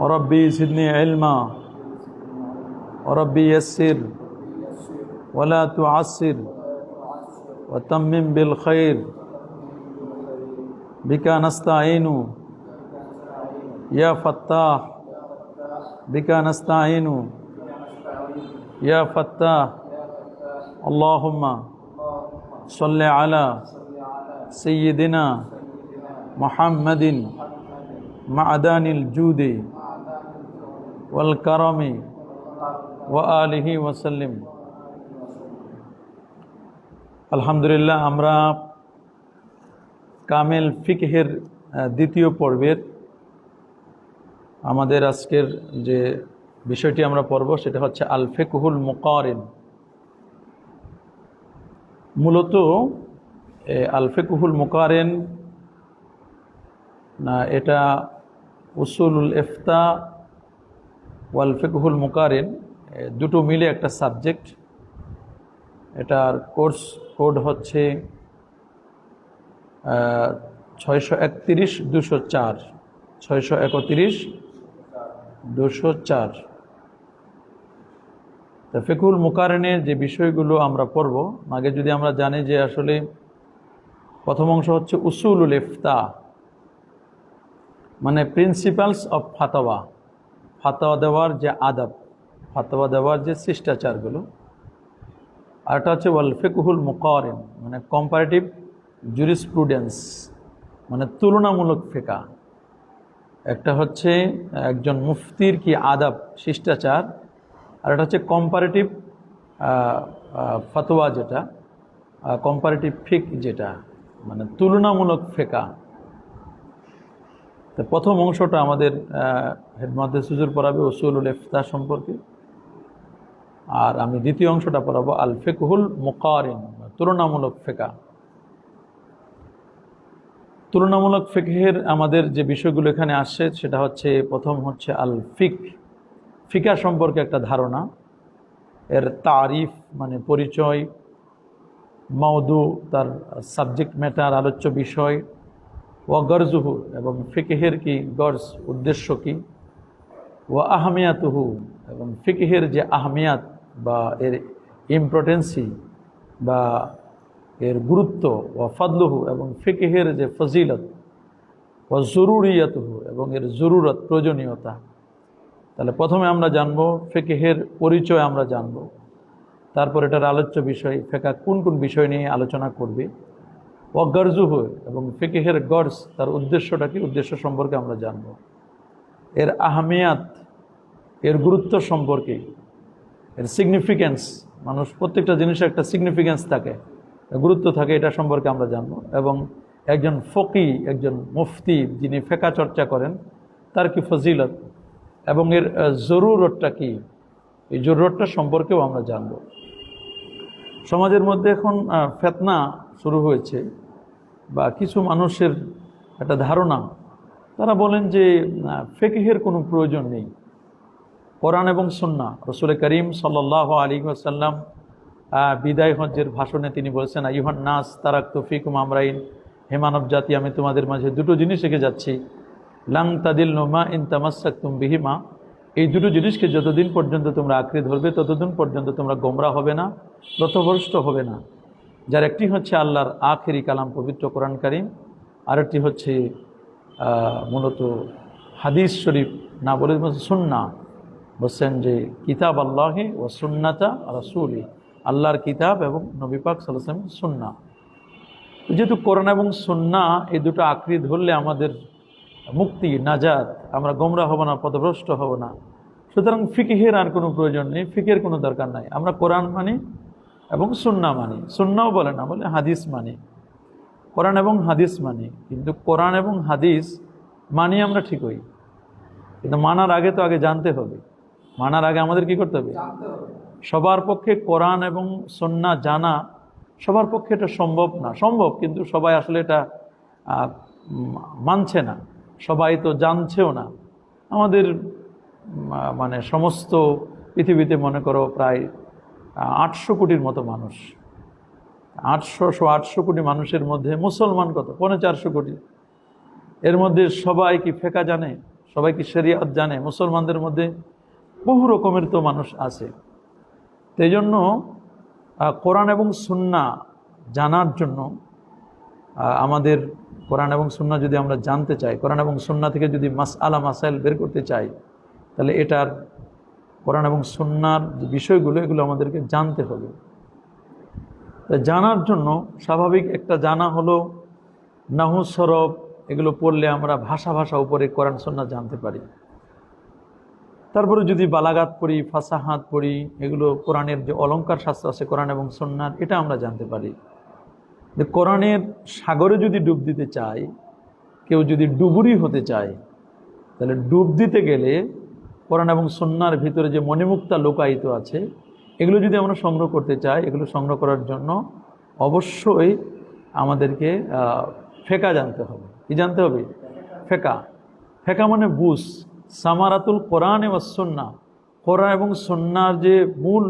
وربي زدني علما. وربي يسر. ولا تعسر. وتمم بالخير. بك نستعين. يا فتاح. بك نستعين. يا فتاح. اللهم صل على سيدنا محمد. মাদানিল জুদে ওয়াল কারমে ওয়া আলিহি ওয়াসাল্লিম আলহামদুলিল্লাহ, আমরা কামেল ফিকহের দ্বিতীয় পর্বের আমাদের আজকের যে বিষয়টি আমরা পড়ব সেটা হচ্ছে আল ফেকুহুল মুকারিন। মূলত আল ফেকুহুল মোকারেন এটা উসুলুল ইফতা ওয়াল ফিকহুল মুকারিন দুটো মিলে একটা সাবজেক্ট। এটার কোর্স কোড হচ্ছে ছয়শো একত্রিশ দুশো চার। ছয়শো একত্রিশ দুশো চার। তা ফিকুল মুকারণে যে বিষয়গুলো আমরা পড়ব, আগে যদি আমরা জানি যে আসলে প্রথম অংশ হচ্ছে উসুলুল ইফতা মানে প্রিন্সিপালস অফ ফাতাওয়া ফাতাওয়া দেওয়ার যে আদাব ফাতাওয়া দেওয়ার যে শিষ্টাচারগুলো আরেকটা হচ্ছে ওয়াল ফিকহুল মুকারিন মানে কম্পারেটিভ জুরিসপ্রুডেন্স মানে তুলনামূলক ফেকা। একটা হচ্ছে একজন মুফতির কি আদাব, শিষ্টাচার, আর একটা হচ্ছে কম্পারেটিভ ফতোয়া যেটা কম্পারেটিভ ফিক যেটা মানে তুলনামূলক ফেকা। তো প্রথম অংশটা আমাদের হেডমাদ্রে সুজুর পড়াবে ওসুলুল ইফতা সম্পর্কে। আর আমি দ্বিতীয় অংশটা পড়াবো আল ফেকহুল মুকারিন তুলনামূলক ফেকা তুলনামূলক ফিকহের আমাদের যে বিষয়গুলো এখানে আসছে, সেটা হচ্ছে, প্রথম হচ্ছে আল ফিক ফিকা সম্পর্কে একটা ধারণা। এর তারিফ মানে পরিচয় মৌদু তার সাবজেক্ট ম্যাটার আলোচ্য বিষয় ও গরজুহু এবং ফিকহের কি, গর্জ উদ্দেশ্য কি? ও আহমিয়াতুহু এবং ফিকহের যে আহমিয়াত বা এর ইম্পর্টেন্সি বা এর গুরুত্ব ও ফদলুহু এবং ফিকহের যে ফজিলত ও জরুরিয়াতহু এবং এর জরুরত, প্রয়োজনীয়তা। তাহলে প্রথমে আমরা জানব, ফেকেহের পরিচয় আমরা জানব। তারপর এটার আলোচ্য বিষয় ফেকা কোন কোন বিষয় নিয়ে আলোচনা করবে? অগর্জুহু এবং ফেকেহের গর্জ তার উদ্দেশ্যটা কি? উদ্দেশ্য সম্পর্কে আমরা জানব। এর আহমিয়াত, এর গুরুত্ব সম্পর্কে, এর সিগনিফিক্যান্স মানুষ প্রত্যেকটা জিনিসের একটা সিগনিফিক্যান্স থাকে, গুরুত্ব থাকে, এটা সম্পর্কে আমরা জানব। এবং একজন ফকি একজন মুফতি যিনি ফেকা চর্চা করেন, তার কি ফজিলত? এবং এর জরুরতটা কি? এই জরুরতটা সম্পর্কেও আমরা জানব। সমাজের মধ্যে এখন ফেতনা শুরু হয়েছে বা কিছু মানুষের একটা ধারণা। তারা বলেন যে ফেকিহের কোনো প্রয়োজন নেই। কোরআন এবং সন্না রসুল করিম সাল্লাহ আলী আসাল্লাম বিদায় হজ্জের ভাষণে তিনি বলেছেন ইহান নাস তারাক তফিকুম আমরাইন হেমানব জাতি, আমি তোমাদের মাঝে দুটো জিনিস রেখে যাচ্ছি। লাং তাদিল নোমা ইন তামাসাক তুম বিহিমা এই দুটো জিনিসকে যতদিন পর্যন্ত তোমরা আঁকড়ে ধরবে, ততদিন পর্যন্ত তোমরা গোমরা হবে না প্রথভ্রষ্ট হবে না। যার একটি হচ্ছে আল্লাহর আখেরি কালাম পবিত্র কোরআন কারিম, আরেকটি হচ্ছে মূলত হাদিস শরীফ, না বলে সুন্না বলছেন যে, কিতাব আল্লাহে ও সুন্নাতা রাসুলি, আল্লাহর কিতাব এবং নবী পাক সাল্লাম সুন্না যেহেতু কোরআন এবং সুন্না এই দুটো আঁকড়ে ধরলে আমাদের মুক্তি নাজাত আমরা গোমরা হব না পদভ্রষ্ট হব না। সুতরাং ফিকিহের আর কোনো প্রয়োজন নেই ফিকের কোনো দরকার নাই। আমরা কোরআন মানি এবং সুন্না মানি। সুন্নাও বলে না বলে হাদিস মানি। কোরআন এবং হাদিস মানি। কিন্তু কোরআন এবং হাদিস মানি আমরা ঠিকই। কিন্তু মানার আগে তো আগে জানতে হবে। মানার আগে আমাদের কি করতে হবে? সবার পক্ষে কোরআন এবং সন্না জানা সবার পক্ষে এটা সম্ভব না। সম্ভব কিন্তু সবাই আসলে এটা মানছে না। সবাই তো জানছেও না। আমাদের মানে সমস্ত পৃথিবীতে মনে করো প্রায় আটশো কোটির মতো মানুষ। আটশোশো আটশো কোটি মানুষের মধ্যে মুসলমান কত? পৌনে চারশো কোটি। এর মধ্যে সবাই কি ফেকা জানে? সবাই কি শরিয়াত জানে? মুসলমানদের মধ্যে বহু রকমের তো মানুষ আছে। এই জন্য কোরআন এবং সুন্না জানার জন্য আমাদের কোরআন এবং সুন্না যদি আমরা জানতে চাই, কোরআন এবং সুন্না থেকে যদি মাস আলা মাসাইল বের করতে চাই, তাহলে এটার কোরআন এবং সুন্নার যে বিষয়গুলো, এগুলো আমাদেরকে জানতে হবে। জানার জন্য স্বাভাবিক একটা জানা হলো, নাহু সরব, এগুলো পড়লে আমরা ভাষা ভাষা উপরে কোরআন সন্না জানতে পারি। তারপরে যদি বালাগাত পড়ি, ফাসাহাত পড়ি, এগুলো কোরআনের যে অলঙ্কার শাস্ত্র আছে, কোরআন এবং সন্ন্যার এটা আমরা জানতে পারি। যে কোরআনের সাগরে যদি ডুব দিতে চায়, কেউ যদি ডুবুরি হতে চায়, তাহলে ডুব দিতে গেলে কোরআন এবং সন্ন্যার ভিতরে যে মণিমুক্তা লোকায়িত আছে, এগুলো যদি আমরা সংগ্রহ করতে চাই, এগুলো সংগ্রহ করার জন্য অবশ্যই আমাদেরকে ফেকা জানতে হবে। কি জানতে হবে? ফেকা। ফেকা মানে বুস সামারাতুল কোরআন এবং সন্না। কোরআন এবং সন্ন্যার যে মূল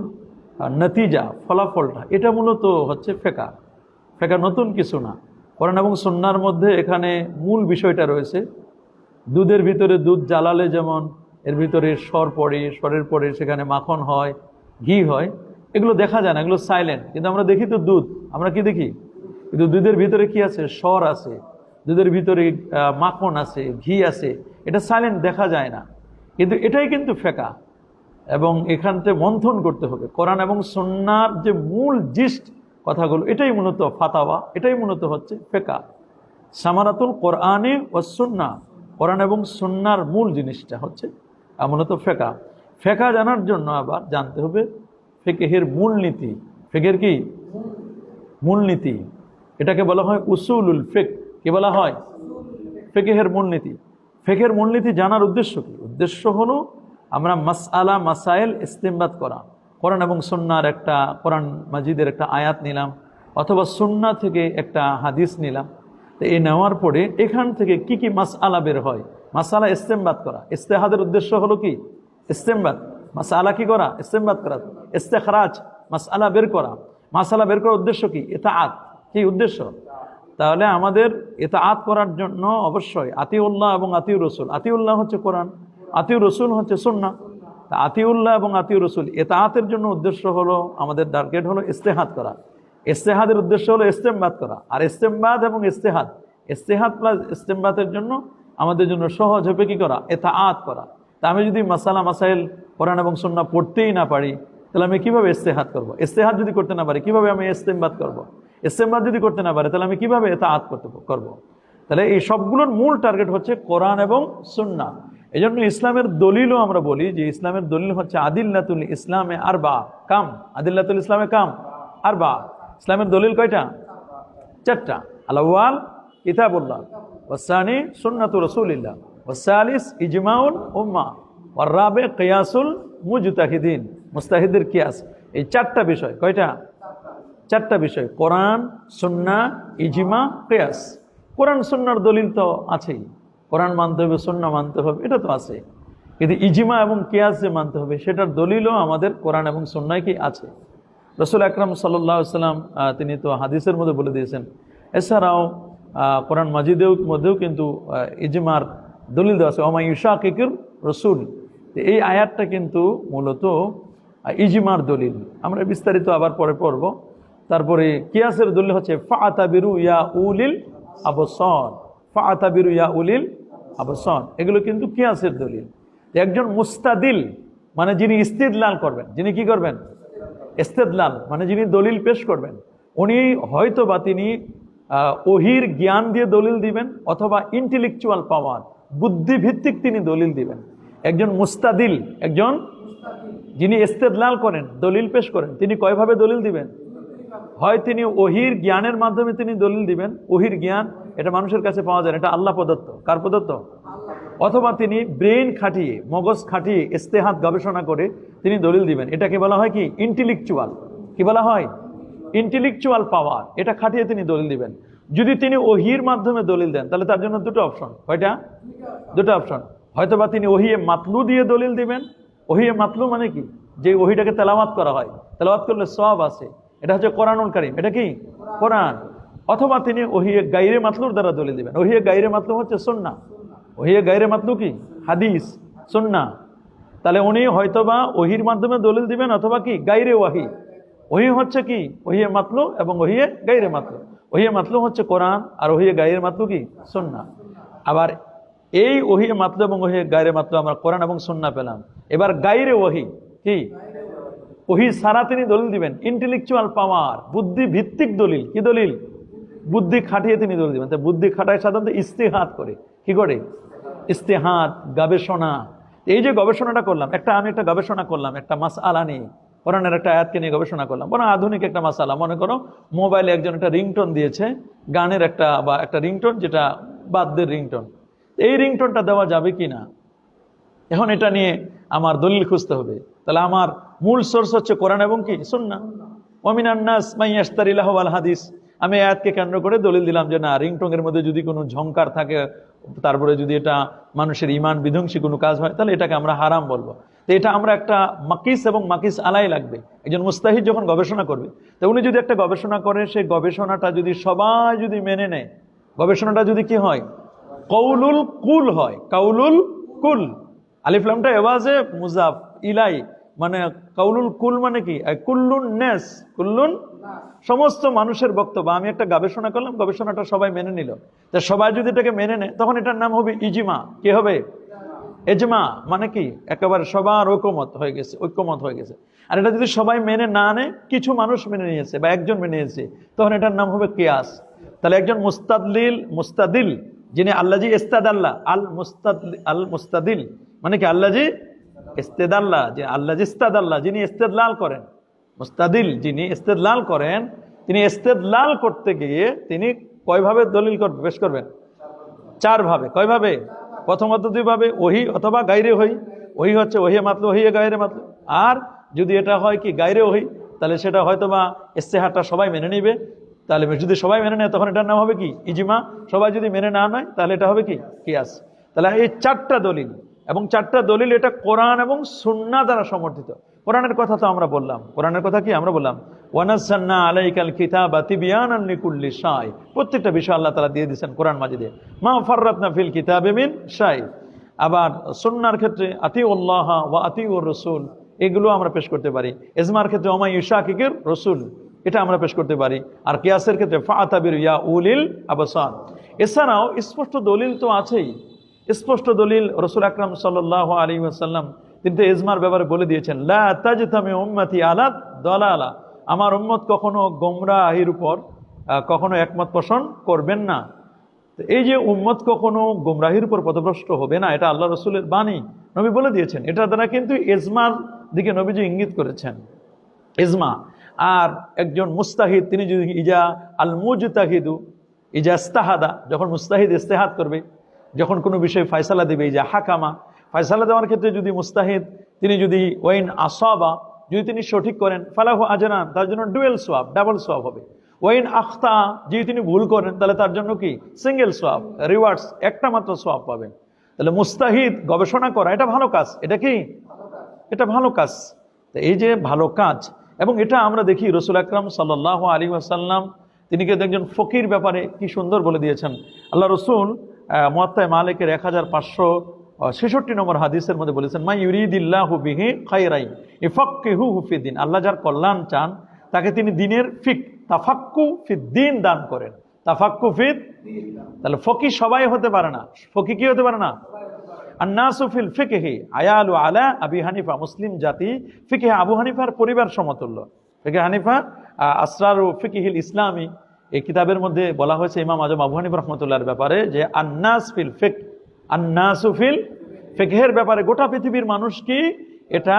নতিজা, ফলাফলটা, এটা মূলত হচ্ছে ফেকা। ফেকা নতুন কিছু না। কোরআন এবং সন্ন্যার মধ্যে এখানে মূল বিষয়টা রয়েছে। দুধের ভিতরে দুধ জ্বালালে যেমন, এর ভিতরে স্বর পড়ে, স্বরের পরে সেখানে মাখন হয়, ঘি হয়, এগুলো দেখা যায় না, এগুলো সাইলেন্ট কিন্তু আমরা দেখি তো দুধ। আমরা কি দেখি? কিন্তু দুধের ভিতরে কি আছে? স্বর আছে। দুধের ভিতরে মাখন আছে, ঘি আছে। এটা সাইলেন্ট দেখা যায় না। কিন্তু এটাই কিন্তু ফেকা। এবং এখানতে মন্থন করতে হবে। কোরআন এবং সন্ন্যার যে মূল জিস্ট কথাগুলো। এটাই মূলত ফাতাওয়া, এটাই মূলত হচ্ছে ফেকা সামারাতুল কোরআনে ও সুন্না কোরআন এবং সুন্নার মূল জিনিসটা হচ্ছে মূলত ফেকা ফেকা জানার জন্য আবার জানতে হবে, ফেকেহের মূলনীতি। ফেকের কি? মূলনীতি। এটাকে বলা হয় উসুলুল ফেক কি বলা হয়? ফেকেহের মূলনীতি। ফেকের মূলনীতি জানার উদ্দেশ্য কি? উদ্দেশ্য হলো আমরা মাসআলা, মাসাইল ইস্তেমবাদ করা। কোরআন এবং সুন্নার একটা, কোরআন মাজিদের একটা আয়াত নিলাম, অথবা সুন্না থেকে একটা হাদিস নিলাম। তো এই নেওয়ার পরে এখান থেকে কি কি মাসআলা বের হয়? মাসালা ইস্তেমবাদ করা। ইস্তেহাদের উদ্দেশ্য হলো কি? ইস্তেমবাদ। মাসালা কি করা? ইস্তেমবাদ করা। ইস্তেখরাজ। মাসআলা বের করা। মাসালা বের করার উদ্দেশ্য কি? এটা আত কি উদ্দেশ্য? তাহলে আমাদের এটা আত করার জন্য অবশ্যই আতিউল্লাহ এবং আতিউর রসুল। আতিউল্লাহ হচ্ছে কোরআন, আতিউর রসুল হচ্ছে সুন্না তা আতিউল্লাহ এবং আতিউর রসুল, এতাহাতের জন্য উদ্দেশ্য হলো আমাদের টার্গেট হলো ইস্তেহাত করা। ইস্তেহাদের উদ্দেশ্য হলো ইস্তেমবাদ করা। আর ইস্তেমবাদ এবং ইস্তেহাদ ইস্তেহাদ প্লাস ইস্তেমবাদের জন্য আমাদের জন্য সহজ হবে কি করা? এটা আত করা। তা আমি যদি মাসালা, মাসাইল, কোরআন এবং সুন্না পড়তেই না পারি, তাহলে আমি কীভাবে ইস্তেহাত করব? ইস্তেহাত যদি করতে না পারি, কীভাবে আমি ইস্তেমবাদ করব? ইস্তেমবাদ যদি করতে না পারি, তাহলে আমি কীভাবে এটা আত করতে, করব? তাহলে এই সবগুলোর মূল টার্গেট হচ্ছে কোরআন এবং সুন্না এই জন্য ইসলামের দলিলও আমরা বলি যে ইসলামের দলিল হচ্ছে আদিল্লাতুল ইসলামে আর বা কাম? আদিল্লাতুল ইসলামে কাম? আর বা ইসলামের দলিল কয়টা? চারটা। আলাওয়াল কিতাবুল্লাহ। ওসানি সুন্নাতু রসুলিল্লাহ। ওসালিস ইজমাউল উম্মা। ওর রাবে কিয়াসুল মুজতাহিদিন। মুস্তাহিদের কিয়াস। এই চারটা বিষয়। কয়টা? চারটা বিষয়। কোরআন, সুন্না, ইজিমা, কিয়াস। কোরআন, সুন্নার দলিল তো আছেই। কোরআন মানতে হবে সুন্না মানতে হবে, এটা তো আছে। কিন্তু ইজিমা এবং কেয়াস যে মানতে হবে, সেটার দলিলও আমাদের কোরআন এবং সুন্নায় কি আছে। রসুল আকরাম সাল্লাহ সাল্লাম তিনি তো হাদিসের মধ্যে বলে দিয়েছেন, এছাড়াও কোরআন মাজিদেও মধ্যেও কিন্তু ইজিমার দলিল দেওয়া আছে ওমা ইউশা কিকির রসুল। এই আয়াতটা কিন্তু মূলত ইজিমার দলিল। আমরা বিস্তারিত আবার পরে পড়ব। তারপরে কিয়াসের দলিল হচ্ছে, ফাতাবিরু ইয়া উলিল আবসন ফাতাবিরু ইয়া উলিল আবসন এগুলো কিন্তু কিয়াসের দলিল। একজন মুস্তাদিল মানে যিনি ইস্তিদলাল করবেন, যিনি কি করবেন? ইস্তেদলাল মানে যিনি দলিল পেশ করবেন। উনি হয়তো বা তিনি ওহির জ্ঞান দিয়ে দলিল দিবেন অথবা ইন্টেলেকচুয়াল পাওয়ার বুদ্ধিভিত্তিক তিনি দলিল দিবেন। একজন মুস্তাদিল, একজন যিনি ইস্তেদলাল করেন, দলিল পেশ করেন, তিনি কয়ভাবে দলিল দিবেন? হয় তিনি ওহির জ্ঞানের মাধ্যমে তিনি দলিল দিবেন, ওহির জ্ঞান এটা মানুষের কাছে পাওয়া যায় এটা আল্লাহ প্রদত্ত। কার প্রদত্ত? অথবা তিনি ব্রেন খাটিয়ে, মগজ খাটিয়ে, ইস্তেহাত গবেষণা করে তিনি দলিল দিবেন। এটাকে বলা হয় কি? ইন্টেলেকচুয়াল। কি বলা হয়? Intellectual power. এটা খাটিয়ে তিনি দলিল দিবেন। যদি তিনি ওহির মাধ্যমে দলিল দেন, তাহলে তার জন্য দুটো অপশন। কয়টা? দুটো অপশন। হয়তোবা তিনি ওহিয়ে মাতলু দিয়ে দলিল দিবেন। ওহিয়ে মাতলু মানে কি? যে ওহিটাকে তেলাওয়াত করা হয়। তেলাওয়াত করলে সব আছে এটা হচ্ছে কোরআনুল কারিম। এটা কি? কোরআন। অথবা তিনি ওহিয়ে গাইরে মাতলুর দ্বারা দলিল দিবেন। ওহিয়ে গাইরে মাতলু হচ্ছে সন্না ওহিয়ে গাইরে মাতলু কি? হাদিস সন্না তাহলে উনি হয়তোবা ওহির মাধ্যমে দলিল দিবেন অথবা কি? গাইরে ওয়াহি। ওহি হচ্ছে কি? ওহিয়ে মাতলু এবং ওহিয়ে গাইরে মাতলু। ওহিয়ে মাতলু হচ্ছে কোরআন আর ওহিয়ে গাইরে মাতলু কি? সন্না আবার এই ওহিয়ে মাতলু এবং ওহিয়ে গাইরে মাতলু আমরা কোরআন এবং সন্না পেলাম। এবার গাইরে ওহি কি? ওহি সারা তিনি দলিল দিবেন। ইন্টেলেকচুয়াল পাওয়ার বুদ্ধি ভিত্তিক দলিল। কি দলিল? বুদ্ধি খাটিয়ে তিনি দলিল দিবেন। তাই বুদ্ধি খাটায় সাধারণত ইস্তেহাত করে। কি করে? ইস্তেহাত, গবেষণা। এই যে গবেষণাটা করলাম, একটা আমি একটা গবেষণা করলাম, একটা মাস আলা নিয়ে। কোরআনের একটা আয়াতকে নিয়ে গবেষণা করলাম। বরং আধুনিক একটা মাসালা মনে করো, মোবাইলে একজন একটা রিংটোন দিয়েছে, গানের একটা বা একটা রিংটোন যেটা বাদ্যের রিংটোন। এই রিংটোনটা দেওয়া যাবে কি না? এখন এটা নিয়ে আমার দলিল খুঁজতে হবে। তাহলে আমার মূল সোর্স হচ্ছে কোরআন এবং কি? সুন্না ওমিনান্নাস মাইয়াস্তারিল্লাহ আল হাদিস। আমি আয়াতকে কেন্দ্র করে দলিল দিলাম যে না রিংটংয়ের মধ্যে যদি কোনো ঝংকার থাকে, তারপরে যদি এটা মানুষের ইমান বিধ্বংসী কোনো কাজ হয়, তাহলে এটাকে আমরা হারাম বলব। তো এটা আমরা একটা মাকিস এবং মাকিস আলাই লাগবে। একজন মুস্তাহিদ যখন গবেষণা করবে, তো উনি যদি একটা গবেষণা করে সেই গবেষণাটা যদি সবাই যদি মেনে নেয়, গবেষণাটা যদি কি হয়? কৌলুল কুল হয়। কাউলুল কুল। আলিফলামটা এওয়াজে মুজাফ ইলাই মানে কাউলুল কুল মানে কি? কুল্লুন নেস, কুল্লুন সমস্ত মানুষের বক্তব্য। আমি একটা গবেষণা করলাম, গবেষণাটা সবাই মেনে নিল। তা সবাই যদি এটাকে মেনে নেয়, তখন এটার নাম হবে ইজিমা। কি হবে? এজমা মানে কি? একেবারে সবার ঐকমত হয়ে গেছে, ঐক্যমত হয়ে গেছে। আর এটা যদি সবাই মেনে না নেয়, কিছু মানুষ মেনে নিয়েছে বা একজন মেনে নিয়েছে, তখন এটার নাম হবে কেয়াস। তাহলে একজন মুস্তাদলিল, মুস্তাদিল, যিনি আল্লাজি ইস্তাদ আল্লাহ আল মুস্তাদ আল মুস্তাদিল মানে কি আল্লাজি ইস্তেদাল্লাহ যে আল্লাহ ইস্তাদ আল্লাহ যিনি ইস্তেদলাল করেন, মুস্তাদিল যিনি ইস্তেদলাল করেন, তিনি ইস্তেদলাল করতে গিয়ে তিনি কয়ভাবে দলিল পেশ করবেন? চার ভাবে কয়ভাবে? প্রথমত দুইভাবে, ওহি অথবা গাইরে হই ওহি হচ্ছে ওহিয়ে মাত্র ওহিয়ে গাইরে মাত্র আর যদি এটা হয় কি গাইরে ওহি, তাহলে সেটা হয়তো বা ইস্তেহারটা সবাই মেনে নিবে। তাহলে যদি সবাই মেনে নেয়, তখন এটার নাম হবে কি? ইজিমা। সবাই যদি মেনে না নেয়, তাহলে এটা হবে কি? কিয়াস। তাহলে এই চারটা দলিল। এবং চারটা দলিল, এটা কোরআন এবং সুন্না দ্বারা সমর্থিত। কোরআনের কথা তো আমরা বললাম। কোরআনের কথা কি আমরা বললাম? ওয়ানাসান্না আলাইকাল কিতাব তিবিয়ানান লিকুল্লি শাই। প্রত্যেকটা বিষয় আল্লাহ তাআলা দিয়ে দিয়েছেন কোরআন মাজিদে। মা ফাররাতনা ফিল কিতাবে মিন শাই। আবার সুন্নার ক্ষেত্রে আতিউল্লাহ ওয়া আতিউর রসুল, এগুলো আমরা পেশ করতে পারি। এজমার ক্ষেত্রে ওমাই ইশাকিকের রসুল, এটা আমরা পেশ করতে পারি। আর কিয়াসের ক্ষেত্রে ফাতাবির ইয়া উলিল আবাসান এছাড়াও স্পষ্ট দলিল তো আছেই। স্পষ্ট দলিল রসুল আকরাম সাল্লাহ আলী আসাল্লাম তিনি তো এজমার ব্যাপারে বলে দিয়েছেন, লা উম্মতি আলা দলালা। আমার উম্মত কখনো গোমরাহির উপর কখনো একমত পোষণ করবেন না। এই যে উম্মত কখনো গোমরাহির উপর পথভ্রষ্ট হবে না, এটা আল্লাহ রসুলের বাণী। নবী বলে দিয়েছেন, এটা দ্বারা কিন্তু এজমার দিকে নবীজি ইঙ্গিত করেছেন। ইজমা, আর একজন মুস্তাহিদ, তিনি যদি ইজা আল মুজতাহিদু ইজা ইস্তাহাদা, যখন মুস্তাহিদ ইস্তেহাদ করবে যখন কোনো বিষয়ে ফয়সালা দেবে ইজা হাকামা, ফয়সালা দেওয়ার ক্ষেত্রে যদি মুস্তাহিদ, তিনি যদি ওয়াইন আসাবা, যদি তিনি সঠিক করেন, ফালাহু আজরান, তার জন্য ডুয়েল সোয়াব, ডাবল সোয়াব হবে। ওয়াইন আখতা, যদি তিনি ভুল করেন, তাহলে তার জন্য কি? সিঙ্গেল সোয়াব, রিওয়ার্ডস, একটা মাত্র সোয়াব পাবেন। তাহলে মুস্তাহিদ গবেষণা করা, এটা ভালো কাজ। এটা কি? এটা ভালো কাজ। তো এই যে ভালো কাজ, এবং এটা আমরা দেখি রসুল আকরাম সাল্লাহ আলী আসাল্লাম তিনি কিন্তু একজন ফকির ব্যাপারে কি সুন্দর বলে দিয়েছেন। আল্লাহ রসুল মোয়াত্তায় মালিকের এক হাজার পাঁচশো ছেষট্টি নম্বর হাদিসের মধ্যে বলেছেন মাই ইউরিদিল্লাহু বিহি খাইরাই ইফাক্কিহু হুফিদ্দিন আল্লাহ যার কল্যাণ চান, তাকে তিনি দিনের ফিক, তাফাক্কু ফিদ্দিন দান করেন। তাফাক্কু ফিদ তাহলে ফকি সবাই হতে পারে না। ফকি কি হতে পারে না? আন্নাসুফিল ফিকেহি, আয়ালু আলা আবি হানিফা, মুসলিম জাতি ফিকে আবু হানিফার পরিবার সমতুল্য। ফিকে হানিফা আসরার ফিকিহিল ইসলামী এই কিতাবের মধ্যে বলা হয়েছে ইমাম আজম আবু হানিফা রহমতুল্লাহর ব্যাপারে যে আন্নাস ফিল ফিক আন্নাসুফিল ফিকহের ব্যাপারে গোটা পৃথিবীর মানুষ কি? এটা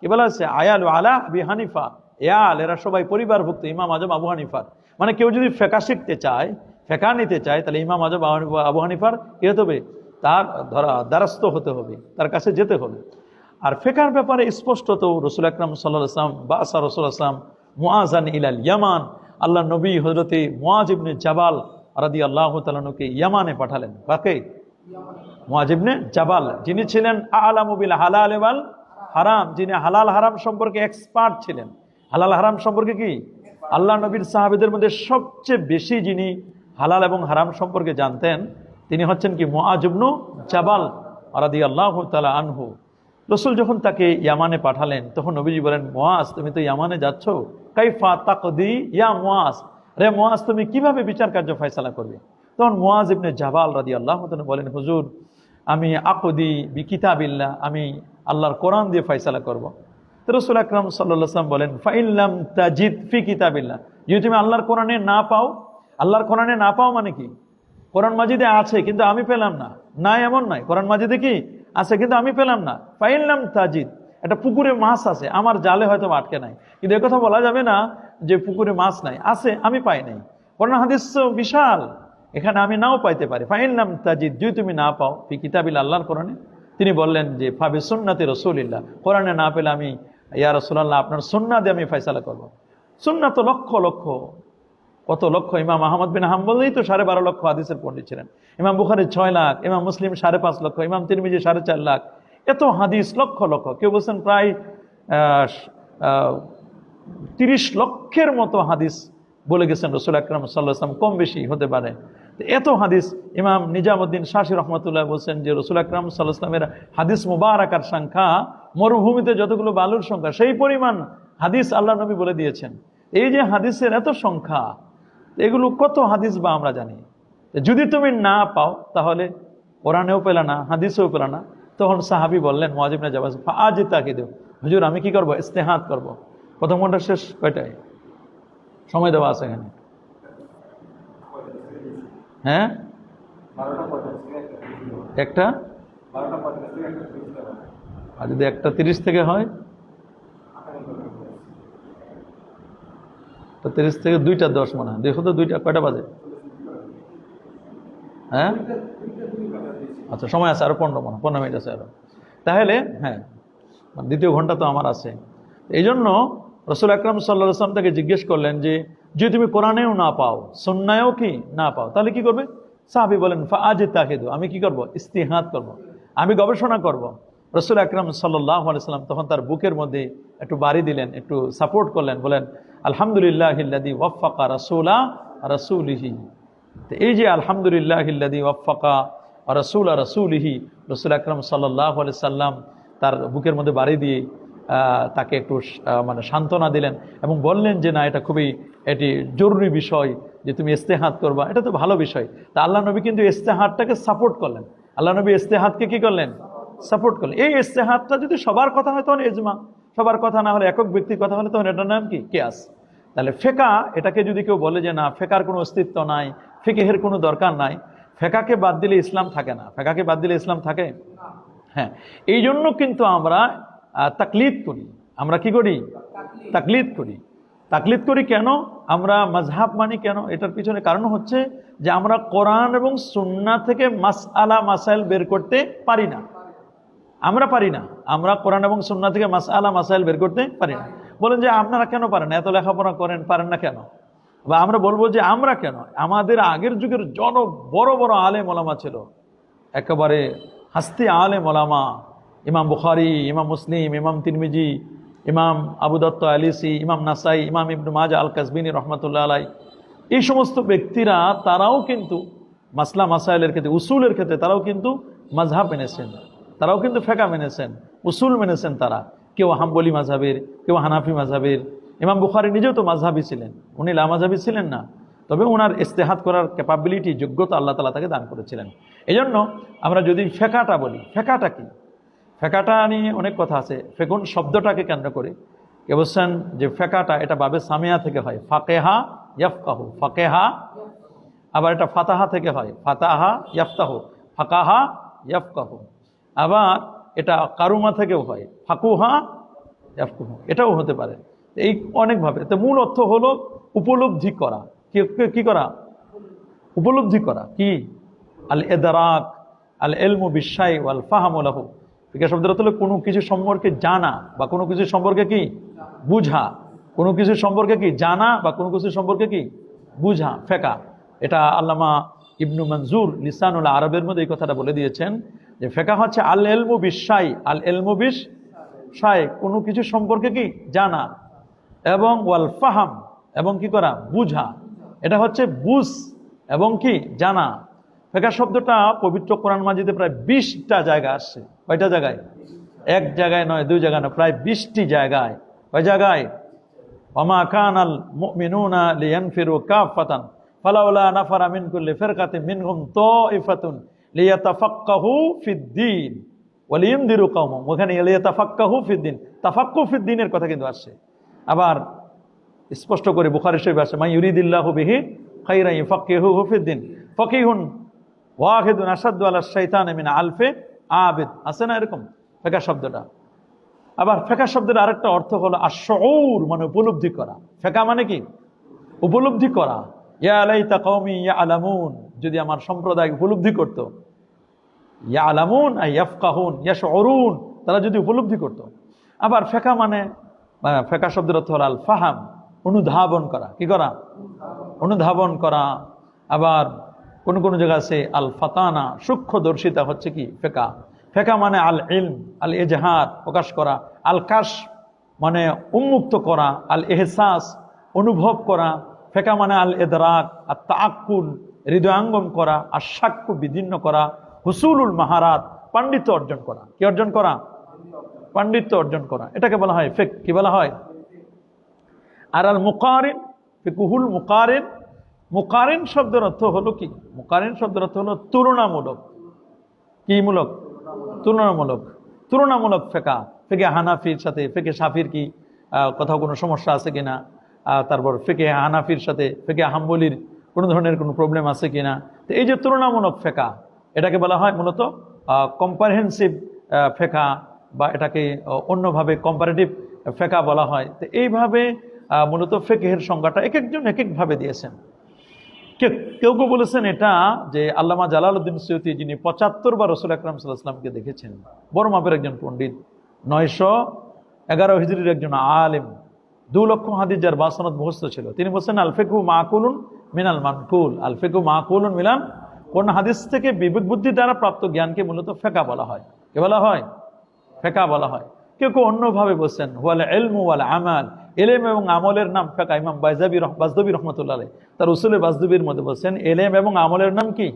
কি বলা হচ্ছে আয়ালু আলা আবি হানিফা। এয়াল এরা সবাই পরিবারভুক্ত ইমাম আজম আবু হানিফার। মানে কেউ যদি ফেকা শিখতে চায়, ফেকা নিতে চায়, তাহলে ইমাম আজম আবু হানিফার কি হতে হবে? তার ধরা, দ্বারস্থ হতে হবে, তার কাছে যেতে হবে। আর ফেকার ব্যাপারে স্পষ্টত রসুল আকরাম সাল্লাহ আসলাম বা আসা রসুল আসলাম, মুআজান ইলাল ইয়ামান আল্লাহ নবী হজরতে মোয়াজিবনে জাবাল রাদি আল্লাহ তালনুকে ইয়ামানে পাঠালেন। কাকে? মোয়াজিবনে জাবাল। যিনি ছিলেন আলামুবিল হালাল এবাল হারাম, যিনি হালাল হারাম সম্পর্কে এক্সপার্ট ছিলেন। হালাল হারাম সম্পর্কে কি? আল্লাহ নবীর সাহাবিদের মধ্যে সবচেয়ে বেশি যিনি হালাল এবং হারাম সম্পর্কে জানতেন, তিনি হচ্ছেন কি মোয়াজবনু জাবাল আরাদি আল্লাহ তালা আনহু। রসুল যখন তাকে ইয়ামানে পাঠালেন, তখন নবীজি বলেন মোয়াজ তুমি তো ইয়ামানে যাচ্ছ? কাইফা তাকদি, ইয়া মোয়াজ রে মোয়াজ তুমি কীভাবে বিচার কার্য ফয়সালা করবে? তখন মোয়াজ ইবনে জাবাল রাদি আল্লাহ বলেন, হুজুর, আমি আকদি বি কিতাবিল্লাহ আমি আল্লাহর কোরআন দিয়ে ফয়সালা করব। তো রসুল আকরাম সাল্লাম বলেন ফাইল্লাম তাজিদ ফি কিতাবিল্লাহ। যদি তুমি আল্লাহর কোরআনে না পাও, আল্লাহর কোরআনে না পাও মানে কি? কোরআন মাজিদে আছে, কিন্তু আমি পেলাম না। না, এমন নাই কোরআন মাজিদে কি? আছে, কিন্তু আমি পেলাম না। ফাইল্লাম তাজিদ। একটা পুকুরে মাছ আছে, আমার জালে হয়তো আটকে নাই। কিন্তু কথা বলা যাবে না যে পুকুরে মাছ নাই। আছে, আমি পাই নাই। কোরআন হাদিস বিশাল। এখানে আমি নাও পাইতে পারি। ফাইল্লাম তাজিদ, যদি তুমি না পাও, ফি কিতাবিল আল্লাহর কোরআনে। তিনি বললেন যে, ফাবি সুন্নাতে রসুলিল্লাহ। কোরআনে না পেলে আমি, ইয়া রসুল্লাহ আপনার সুন্না দিয়ে আমি ফয়সালা করব। সুন্না তো লক্ষ লক্ষ কত লক্ষ ইমাম আহমদ বিন হাম্বলেই তো সাড়ে বারো লক্ষ হাদিসের পণ্ডিত ছিলেন। ইমাম বুখারি ছয় লাখ, ইমাম মুসলিম সাড়ে পাঁচ লক্ষ, ইমাম তিরমিজি সাড়ে চার লাখ। এত হাদিস লক্ষ লক্ষ, কেউ বলছেন প্রায় তিরিশ লক্ষের মতো হাদিস বলে গেছেন রসুল আকরাম সাল্লাহাম কম বেশি হতে পারে। এত হাদিস ইমাম নিজামুদ্দিন শাসি রহমতুল্লাহ বলছেন যে রসুল আকরাম সাল্লাহামের হাদিস মুবারাকার সংখ্যা, মরুভূমিতে যতগুলো বালুর সংখ্যা, সেই পরিমাণ হাদিস আল্লাহ নবী বলে দিয়েছেন। এই যে হাদিসের এত সংখ্যা এগুলো কত হাদিস বা আমরা জানি। যদি তুমি না পাও, তাহলে কোরআনেও পেলে না, হাদিসেও পেলে না। তখন সাহাবি বললেন মহাজিব না যাবাস আজ তাকে দেব হুজুর, আমি কি করব? ইস্তেহাত করব। প্রথম ঘণ্টা শেষ, কয়টায়? সময় দেওয়া আছে এখানে। হ্যাঁ? একটা? আর যদি একটা তিরিশ থেকে হয় তো তিরিশ থেকে দুইটা দশ মনে হয়। দেখো তো দুইটা, কয়টা বাজে? হ্যাঁ? আচ্ছা সময় আছে, আরও পনেরো মনে পনেরো মিনিট আছে আরও। তাহলে হ্যাঁ দ্বিতীয় ঘণ্টা তো আমার আছে। এই জন্য রসুল আকরাম সাল্লা আসলাম তাকে জিজ্ঞেস করলেন যে যদি তুমি কোরআনেও না পাও সন্ন্যায়ও কি না পাও, তাহলে কি করবে? সাহাবি বলেন ফা আজ তাকে দো আমি কি করব? ইস্তিহাত করব। আমি গবেষণা করব। রসুল আকরাম সাল্লাহ আলাইসাল্লাম তখন তার বুকের মধ্যে একটু বাড়ি দিলেন, একটু সাপোর্ট করলেন, বলেন আলহামদুলিল্লাহ হিল্লাদি ওয়াফাকা রসুলা রসুলিহি। তো এই যে আলহামদুলিল্লাহ হিল্লাদি ওয়াফাকা রসুলা রসুলিহি, রসুল আকরম সাল্লাহ সাল্লাম তার বুকের মধ্যে বাড়ি দিয়ে তাকে একটু মানে সান্ত্বনা দিলেন এবং বললেন যে, না, এটা খুবই, এটি জরুরি বিষয় যে তুমি ইস্তেহাত করবা। এটা তো ভালো বিষয়। তা আল্লাহ নবী কিন্তু ইস্তেহাতটাকে সাপোর্ট করলেন। আল্লাহ নবী ইস্তেহাতকে কী করলেন? সাপোর্ট করলেন। এই ইস্তেহাতটা যদি সবার কথা হয় তখন এজমা সবার কথা না হলে একক ব্যক্তির কথা হলে তখন এটার নাম কি? কেয়াস। তাহলে ফেকা, এটাকে যদি কেউ বলে যে না, ফেকার কোনো অস্তিত্ব নাই, ফেকেহের কোনো দরকার নাই, ফেকাকে বাদ দিলে ইসলাম থাকে না। ফেকাকে বাদ দিলে ইসলাম থাকে? হ্যাঁ। এই জন্য কিন্তু আমরা তাকলিদ করি। আমরা কি করি? তাকলিদ করি। তাকলিদ করি কেন? আমরা মজহাব মানি কেন? এটার পিছনে কারণ হচ্ছে যে আমরা কোরআন এবং সুন্না থেকে মাস আলা মাসাইল বের করতে পারি না। আমরা পারি না। আমরা কোরআন এবং সুন্না থেকে মাস আলা মাসাইল বের করতে পারি না। বলেন যে আপনারা কেন পারেন এত লেখাপড়া করেন, পারেন না কেন? বা আমরা বলব যে আমরা কেন? আমাদের আগের যুগের জন বড় বড় আলে মোলামা ছিল। একেবারে হাস্তি আলে মোলামা ইমাম বুখারি, ইমাম মুসলিম, ইমাম তিরমিজি, ইমাম আবু দত্ত আলিসি ইমাম নাসাই, ইমাম ইবনু মাজা আল কাসবিনী রহমতুল্লাহ আলাই এই সমস্ত ব্যক্তিরা, তারাও কিন্তু মাসলা, মাসাইলের ক্ষেত্রে, উসুলের ক্ষেত্রে, তারাও কিন্তু মাঝহাব মেনেছেন তারাও কিন্তু ফেকা মেনেছেন, উসুল মেনেছেন তারা। কেউ হাম্বলি মাঝাবের কেউ হানাফি মাঝহাবের। ইমাম বুখারি নিজেও তো মাঝহাবি ছিলেন, উনি লামাঝাবি ছিলেন না। তবে ওনার ইস্তেহাত করার ক্যাপাবিলিটি যোগ্যতা আল্লাহ তালা তাকে দান করেছিলেন। এই জন্য আমরা যদি ফেকাটা বলি, ফেকাটা কি? ফেকাটা নিয়ে অনেক কথা আছে। ফেকুন শব্দটাকে কেন্দ্র করে কে বলছেন যে ফেকাটা এটা বাবে সামিয়া থেকে হয়। ফাকেহা ইয়াফকাহু, ফাকেহা। আবার এটা ফাতাহা থেকে হয়। ফাতাহা ইয়াফতাহু, ফাকাহা ইয়াফকাহু। আবার এটা কারুমা থেকেও হয়, ফাকুহা ইয়াফকুহু, এটাও হতে পারে। এই অনেকভাবে। তো মূল অর্থ হলো উপলব্ধি করা। কি করা? উপলব্ধি করা। কি? আল এদারাক, আল এলমু বিশ্বাই আল ফাহামুলাহ ফিকা শব্দের অর্থ হলো কোনো কিছু সম্পর্কে জানা বা কোনো কিছু সম্পর্কে কি? বুঝা। কোনো কিছু সম্পর্কে কি? জানা বা কোনো কিছু সম্পর্কে কি? বুঝা, ফেকা। এটা আল্লামা ইবনু মঞ্জুর লিসানুল আরবের মধ্যে এই কথাটা বলে দিয়েছেন। যে ফেকা হচ্ছে আল এলমু বিশ্বাই আল এলমু বিশ সাই কোনো কিছু সম্পর্কে কি? জানা। এবং ওয়াল ফাহাম এবং কি করা? বুঝা। এটা হচ্ছে বুঝ এবং কি? জানা। ফেকা শব্দটা পবিত্র কোরআন মাজিদে প্রায় বিশটা জায়গা আসছে। কয়টা জায়গায়? এক জায়গায় নয়, দুই জায়গায় নয়, প্রায় বিশটি জায়গায়। কয় জায়গায়? ওমা খান আল মুমিনুনা লিয়ানফিরু কাফাতান ফালাউলা নাফারা মিন কুল্লি ফিরকাতি মিনহুম তাইফাতুন। লিয়াতাফাক্কাহু ফিদ্দীন। ওয়ালিয়ানদিরু কওমাহুম ওখানে লিয়াতাফাক্কাহু ফিদ্দীন। তাফাক্কু ফিদ্দীনের কথা কিন্তু আসছে। আবার স্পষ্ট করে বুখারী শরীফ আছে মাই ইউরিদিল্লাহু বিহি খাইরান ইউফাক্কিহু ফিদ্দীন। ফাকিহুন ওয়াহিদুন আসাদু আলা শাইতান মিন আলফে আবিদ। আছে না এরকম? ফেকা শব্দটা। আবার ফেকা শব্দের আরেকটা অর্থ হলো আশৌর মানে উপলব্ধি করা। ফেকা মানে কি? উপলব্ধি করা। ইয়া আলাইতা কওমি ইয়া আলামুন যদি আমার সম্প্রদায় উপলব্ধি করত। ইয়া আলামুন ইয়াফকাহুন, ইয়াশউরুন, তারা যদি উপলব্ধি করত। আবার ফেকা মানে ফেকা শব্দের অর্থ হল আল ফাহাম অনুধাবন করা। কি করা? অনুধাবন করা। আবার কোন কোন জায়গা আছে আল ফাতানা সূক্ষ্মদর্শিতা হচ্ছে কি? ফেকা। ফেকা মানে আল ইলম আল এজাহার প্রকাশ করা। আল কাশ মানে উন্মুক্ত করা। আল এহসাস অনুভব করা। ফেকা মানে আল এদরাক আর তাকুল হৃদয়াঙ্গম করা, আর সাক্ষ্য বিদীর্ণ করা, হুসুলুল মাহারাত, পাণ্ডিত্য অর্জন করা। কি অর্জন করা? পাণ্ডিত্য অর্জন করা। এটাকে বলা হয় ফেক। কি বলা হয়? আর আল মুকারিন, ফিকুহুল মুকারিন। মুকারিন শব্দের অর্থ হলো কি? মুকারিন শব্দের অর্থ হলো তুলনামূলক। কি মূলক? তুলনামূলক। তুলনামূলক ফেকা। ফেকে হানাফির সাথে, ফেকে সাফির কি কোথাও কোনো সমস্যা আছে কিনা? তারপর ফেকে হানাফির সাথে, ফেকে হাম্বলির কোনো ধরনের কোনো প্রবলেম আছে কিনা? তো এই যে তুলনামূলক ফেকা, এটাকে বলা হয় মূলত কম্পারহেন্সিভ ফেকা বা এটাকে অন্যভাবে কম্পারেটিভ ফেকা বলা হয়। তো এইভাবে মূলত ফেকেহের সংজ্ঞাটা এক একজন এক একভাবে দিয়েছেন। কে- কেউ কেউ বলেছেন এটা যে আল্লামা জালালউদ্দিন সৈয়দি যিনি পঁচাত্তর বার রসুল আকরাম সাল্লাহামকে দেখেছেন, বড় মাপের একজন পণ্ডিত, নয়শো এগারো হিজড়ির একজন আলেম, দু লক্ষ হাদিস যার বাসনত মুখস্থ ছিল। তিনি বলছেন আলফেকু মাকুলুন মিনাল মানকুল আলফেকু মাকুলুন মিলান কোন হাদিস থেকে বিবেক বুদ্ধি দ্বারা প্রাপ্ত জ্ঞানকে মূলত ফেকা বলা হয়। কে বলা হয়? ফেকা বলা হয়। কেউ কেউ অন্যভাবে বলছেন ওয়াল এলমু ওয়াল আমাল। এলেম এবং আমলের নাম ফেকা। ইমাম বাইজাবি বাজদবি রহমতুল্লাহ তার উসুলে বাজদবির মধ্যে বলছেন এলেম এবং আমলের নাম কি?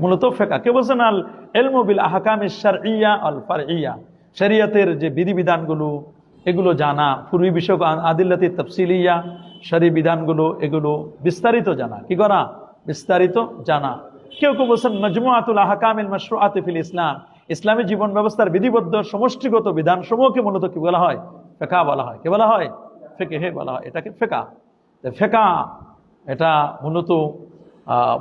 মূলত ফেকা। কে বলছেন, আল এলমু বিল আহকাম ইশার ইয়া আল ফার ইয়া শরিয়াতের যে বিধিবিধানগুলো, এগুলো জানা। পূর্বী বিষয়ক আদিল্লাতি তফসিলিয়া। শরী বিধানগুলো, এগুলো বিস্তারিত জানা। কি করা? বিস্তারিত জানা। কেউ কেউ বলছেন নজমুআতুল আহকামিল মাশরুআত আতিফিল ইসলাম। ইসলামী জীবন ব্যবস্থার বিধিবদ্ধ, সমষ্টিগত বিধানসমূহকে মূলত কি বলা হয়? ফেকা বলা হয়। কে বলা হয়? ফেকে হে বলা হয়। এটাকে ফেকা। ফেকা, এটা মূলত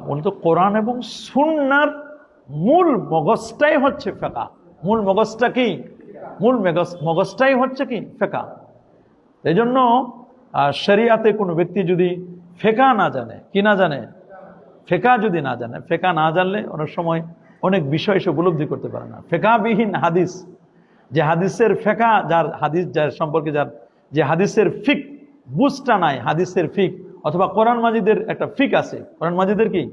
মূলত কোরআন এবং সুন্নার মূল মগজটাই হচ্ছে ফেকা। মূল মগজটা কি? মূল মগজ, মগজটাই হচ্ছে কি? ফেকা। এই জন্য আহ, শরিয়াতে কোনো ব্যক্তি যদি ফেকা না জানে কি না জানে? ফেকা যদি না জানে ফেকা না জানলে অনেক সময় অনেক বিষয় সে উপলব্ধি করতে পারে না। ফেকাবিহীন হাদিস যে হাদিসের ফেকা যার হাদিস যার সম্পর্কে যার যে হাদিসের ফিক বুঝটা নাই হাদিসের ফিক অথবা কোরআন মাজিদের একটা ফিক আছে। কোরআন মাজিদের কি?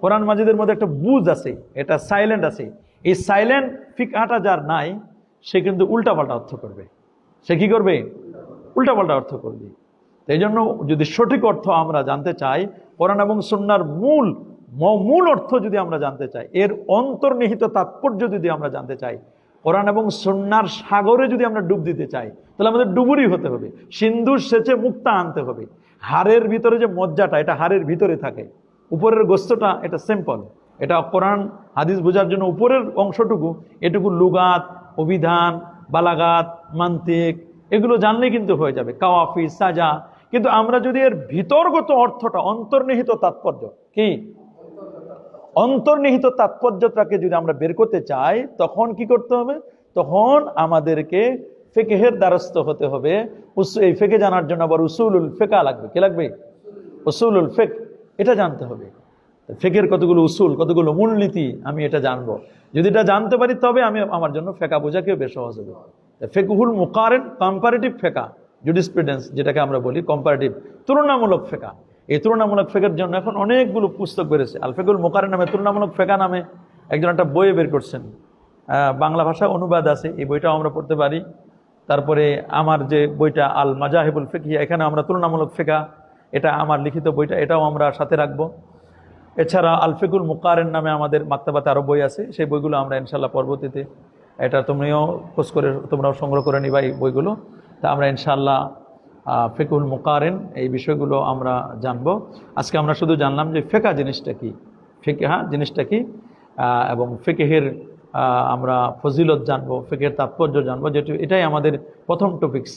কোরআন মাজিদের মধ্যে একটা বুঝ আছে এটা সাইলেন্ট আছে। এই সাইলেন্ট ফিকাটা যার নাই সে কিন্তু উল্টাপাল্টা অর্থ করবে। সে কি করবে? উল্টাপাল্টা অর্থ করবে। এই জন্য যদি সঠিক অর্থ আমরা জানতে চাই, কোরআন এবং সন্ন্যার মূল মূল অর্থ যদি আমরা জানতে চাই, এর অন্তর্নিহিত তাৎপর্য যদি আমরা জানতে চাই, কোরআন এবং সন্ন্যার সাগরে যদি আমরা ডুব দিতে চাই, তাহলে আমাদের ডুবুরি হতে হবে সিন্ধুর সেচে মুক্তা আনতে হবে। হাড়ের ভিতরে যে মজ্জাটা, এটা হাড়ের ভিতরে থাকে। উপরের গোস্তটা, এটা সিম্পল এটা কোরআন, হাদিস বোঝার জন্য উপরের অংশটুকু, এটুকু লুগাত, অভিধান, বালাগাত, মান্তিক, এগুলো জানলেই কিন্তু হয়ে যাবে। কাওয়াফি, সাজা কিন্তু আমরা যদি এর ভিতরগত অর্থটা, অন্তর্নিহিত তাৎপর্য, কি? অন্তর্নিহিত তাৎপর্যটাকে যদি আমরা বের করতে চাই, তখন কি করতে হবে? তখন আমাদেরকে ফেকেহের দ্বারস্থ হতে হবে। এই ফেকে জানার জন্য আবার উসুলুল ফেকা লাগবে। কি লাগবে? উসুলুল ফেক এটা জানতে হবে। ফেকের কতগুলো উসুল, কতগুলো মূলনীতি আমি এটা জানব। যদি এটা জানতে পারি, তবে আমি আমার জন্য ফেকা বোঝাকেও বেশ সহজ হবে। ফেকুহুল মুকারেন কম্পারেটিভ ফেকা জুডিসপ্রিডেন্স যেটাকে আমরা বলি কম্পারেটিভ তুলনামূলক ফেকা। এই তুলনামূলক ফেকের জন্য এখন অনেকগুলো পুস্তক বেড়েছে আলফেকুল মোকারের নামে তুলনামূলক ফেকা নামে একজন একটা বইয়ে বের করছেন। বাংলা ভাষা অনুবাদ আছে, এই বইটাও আমরা পড়তে পারি। তারপরে আমার যে বইটা আল মাজাহেবুল ফিকিয়া এখানে আমরা তুলনামূলক ফেকা। এটা আমার লিখিত বইটা, এটাও আমরা সাথে রাখব। এছাড়া আলফিকুল মুকারের নামে আমাদের মাক্তাবাতে আরও বই আছে, সেই বইগুলো আমরা ইনশাল্লাহ পরবর্তীতে, এটা তুমিও খোঁজ করে তোমরাও সংগ্রহ করে নিবা এই বইগুলো। তা আমরা ইনশাল্লাহ ফেকুল মুকারেন, এই বিষয়গুলো আমরা জানব। আজকে আমরা শুধু জানলাম যে ফেকা জিনিসটা কি? ফেকেহা জিনিসটা কি? এবং ফেকেহের আমরা ফজিলত জানব ফেকের তাৎপর্য জানব যেটি এটাই আমাদের প্রথম টপিক্স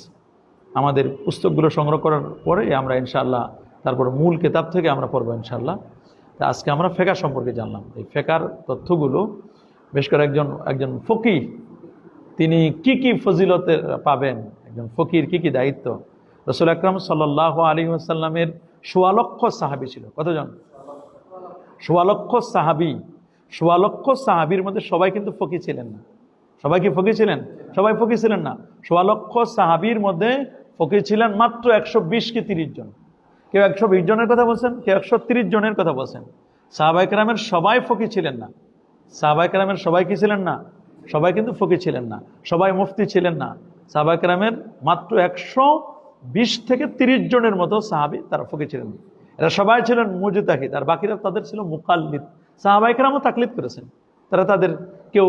আমাদের পুস্তকগুলো সংগ্রহ করার পরে আমরা ইনশাল্লাহ তারপর মূল কেতাব থেকে আমরা পড়ব ইনশাল্লাহ তা আজকে আমরা ফেকা সম্পর্কে জানলাম। এই ফেকার তথ্যগুলো বেশ করে একজন একজন ফকি তিনি কি কি ফজিলতে পাবেন? একজন ফকির, কি কি দায়িত্ব? রসুল আকরম সাল্লাহ আলী আসাল্লামের সোয়ালক্ষ সাহাবি ছিল। কতজন? সোয়ালক্ষ সাহাবি। সোয়ালক্ষ সাহাবির মধ্যে সবাই কিন্তু ফকি ছিলেন না। সবাই কি ফকি ছিলেন? সবাই ফকি ছিলেন না। সোয়ালক্ষ সাহাবির মধ্যে ফকি ছিলেন মাত্র একশো বিশ কি তিরিশ জন। কেউ একশো বিশ জনের কথা বলছেন, কেউ একশো তিরিশ জনের কথা বলছেন। সাহাবাইকরামের সবাই ফকি ছিলেন না। সাহাবাইকরামের সবাই কি ছিলেন না? সবাই কিন্তু ফকি ছিলেন না। সবাই মুফতি ছিলেন না। সাহাবাইকরামের মাত্র একশো বিশ থেকে তিরিশ জনের মতো সাহাবি তারা ফকি ছিলেন। এরা সবাই ছিলেন মুজুতাহিদ, আর বাকিরা তাদের ছিল মুকাল্লিদ। সাহাবাইকরামও তাকলিদ করেছেন। তারা তাদের কেউ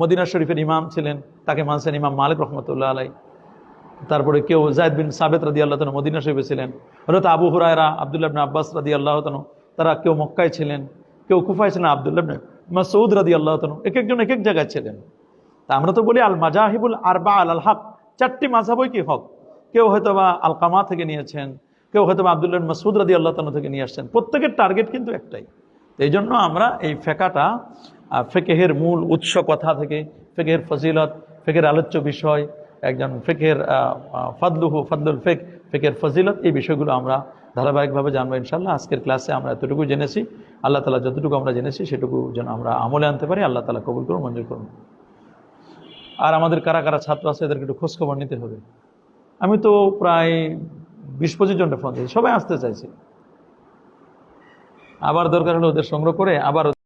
মদিনা শরীফের ইমাম ছিলেন, তাকে মানছেন ইমাম মালিক রহমতুল্লাহ আলাই তারপরে কেউ জায়দ বিন সাবেত রাদি আল্লাহ তানু মদিনা শরীফে ছিলেন। হয়তো আবু হুরায়রা, আবদুল্লাহ বিন আব্বাস রাদি আল্লাহ তানু তারা কেউ মক্কায় ছিলেন, কেউ কুফায় ছিলেন, আবদুল্লাহ বিন মাসউদ রাদি আল্লাহ তানু এক একজন এক এক জায়গায় ছিলেন। তা আমরা তো বলি আল মাজাহিবুল আরবা আল আল হক। চারটি মাঝাবই কি হক? কেউ হয়তো বা আলকামা থেকে নিয়েছেন, কেউ হয়তো বা আবদুল্লাহ মাসুদ রাদি আল্লাহ তানু থেকে নিয়ে আসছেন। প্রত্যেকের টার্গেট কিন্তু একটাই। এই জন্য আমরা এই ফেকাটা ফেকেহের মূল উৎস কথা থেকে, ফেকেহের ফজিলত ফেকের আলোচ্য বিষয়, একজন ফেকের ফাদলুহু, ফাদলুল ফেক ফেকের ফজিলত, এই বিষয়গুলো আমরা ধারাবাহিকভাবে জানব ইনশাল্লাহ আজকের ক্লাসে আমরা এতটুকু জেনেছি। আল্লাহ তালা যতটুকু আমরা জেনেছি, সেটুকু যেন আমরা আমলে আনতে পারি, আল্লাহ তালা কবুল করুন, মঞ্জুর করুন। আর আমাদের কারা কারা ছাত্র আছে, এদেরকে একটু খোঁজখবর নিতে হবে। আমি তো প্রায় বিশ পঁচিশ জনটা ফোন দিয়েছি, সবাই আসতে চাইছি। আবার দরকার হলে ওদের সংগ্রহ করে আবার